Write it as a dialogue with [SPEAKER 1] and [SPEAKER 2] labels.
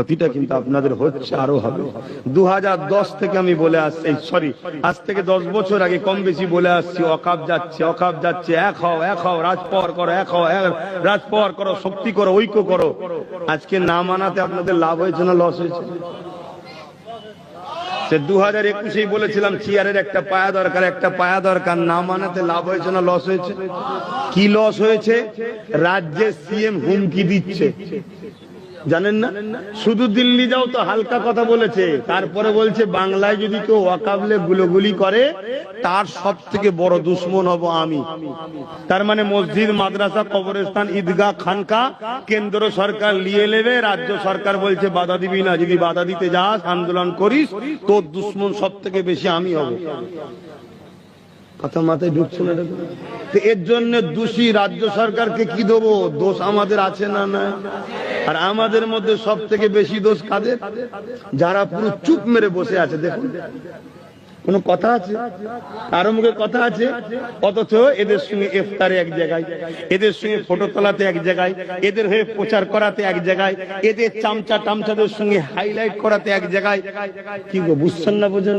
[SPEAKER 1] ক্ষতিটা কিন্তু আপনাদের হচ্ছে, আরও হবে। দু থেকে আমি বলে আসছি সরি, আজ থেকে দশ বছর আগে কম বেশি বলে আসছি, অকাপ যাচ্ছে অকাপ যাচ্ছে, এক হও এক হও, রাজপর করো, এক হও রাজপর করো, শক্তি করো, ঐক্য করো। আজকে না মানাতে আপনাদের লাভ হয়েছে না লস হয়েছে? সে দু হাজার একুশেই বলেছিলাম, চেয়ারের একটা পায়া দরকার, একটা পায়া দরকার, না মানাতে লাভ হয়েছে না লস হয়েছে? কি লস হয়েছে? রাজ্যের সিএম হুমকি দিচ্ছে। জানেন না? শুধু দিল্লি যাও তো হালকা কথা বলেছে। তারপরে বলছে, বাংলায় যদি কেউ ওয়াকাবলে গুলোগুলি করে, তার সব থেকে বড় দুশ্মন হব আমি। তার মানে মসজিদ, মাদ্রাসা, কবরস্থান, ঈদগাহ, খানকা, কেন্দ্র সরকার নিয়ে নেবে, রাজ্য সরকার বলছে, বাধা দিবি না, যদি বাধা দিতে যাস, আন্দোলন করিস, তোর দুশ্মন সব থেকে বেশি আমি হব। কথা মাথায় ঢুকছে না এর জন্য দোষী রাজ্য সরকারকে কি দেবো? দোষ আমাদের আছে না না আর আমাদের মধ্যে সব থেকে বেশি দোষ কাদের? যারা পুরো চুপ মেরে বসে আছে, দেখুন। কোন কথা আছে? কারও মুখে কথা আছে? অথচ এদের সঙ্গে ইফতারে এক জায়গায়, এদের সঙ্গে ফটো তোলাতে এক জায়গায়, এদের হয়ে প্রচার করাতে এক জায়গায়, এদের চামচা টামচাদের সঙ্গে হাইলাইট করাতে এক জায়গায়। কি বুঝছেন না বোঝেন?